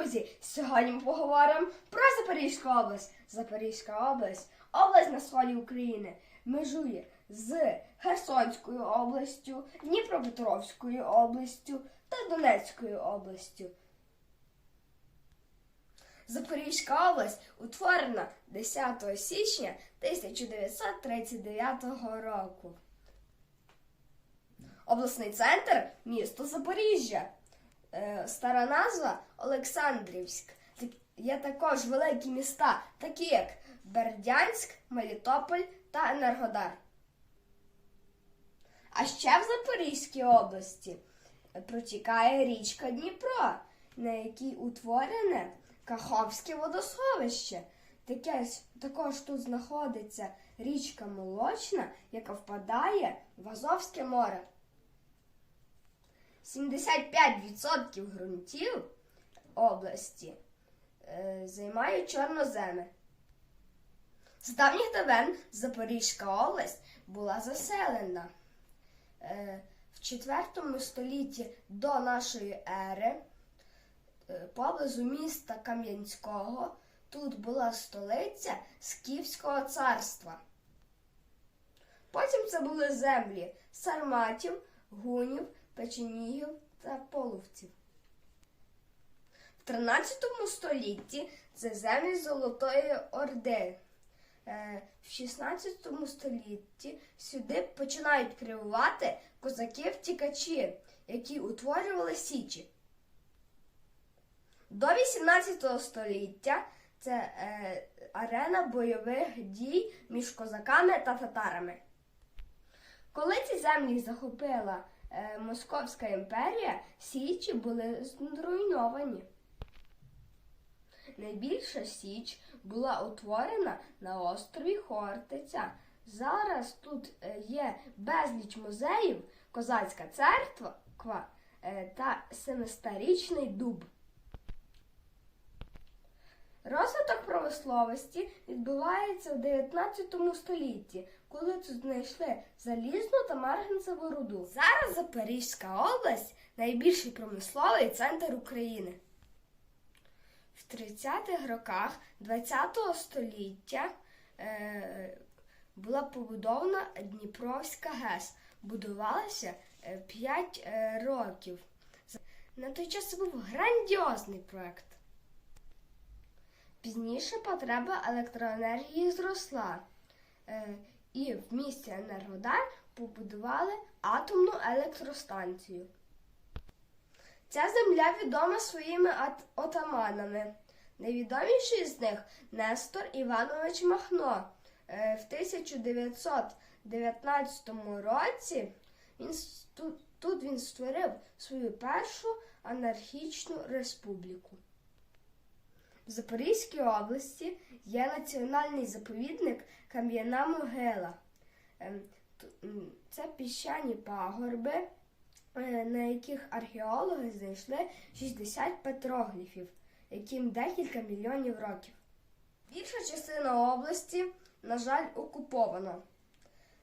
друзі! Сьогодні ми поговоримо про Запорізьку область. Запорізька область область на сході України межує з Херсонською областю, Дніпропетровською областю та Донецькою областю. Запорізька область утворена 10 січня 1939 року. Обласний центр місто Запоріжжя. Е, Стара назва Олександрівськ. Є також великі міста, такі як Бердянськ, Мелітополь та Енергодар. А ще в Запорізькій області протікає річка Дніпро, на якій утворене Каховське водосховище. Таке, також тут знаходиться річка Молочна, яка впадає в Азовське море. 75% ґрунтів області е, займають чорноземи. З давніх давен Запорізька область була заселена. Е, в 4 столітті до нашої ери е, поблизу міста Кам'янського тут була столиця Скіфського царства. Потім це були землі сарматів, гунів, печенігів та половців. В 13 столітті це землі Золотої Орди. Е, В 16 столітті сюди починають прививати козаків-тікачі, які утворювали січі. До 18 століття це е, арена бойових дій між козаками та татарами. Коли ці землі захопила Московська імперія, січі були зруйновані. Найбільша січ була утворена на острові Хортиця. Зараз тут е, є безліч музеїв, козацька церква е, та семистарічний дуб. Розвиток промисловості відбувається в 19 столітті, коли тут знайшли залізну та марганцеву руду. Зараз Запорізька область найбільший промисловий центр України. В 30-х роках ХХ століття е, була побудована Дніпровська ГЕС. Будувалася 5 років. На той час це був грандіозний проект. Пізніше потреба електроенергії зросла, е, і в місті Енергодар побудували атомну електростанцію. Ця земля відома своїми отаманами. Найвідоміший з них Нестор Іванович Махно. Е, В 1919 році він, тут він створив свою першу анархічну республіку. В Запорізькій області є національний заповідник Кам'яна могила. Ем, Це піщані пагорби, е, на яких археологи знайшли 60 петрогліфів, яким декілька мільйонів років. Більша частина області, на жаль, окупована.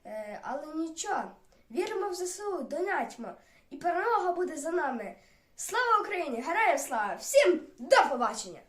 Е, Але нічого, віримо в ЗСУ, донатьмо, і перемога буде за нами. Слава Україні! Героям слава! Всім до побачення!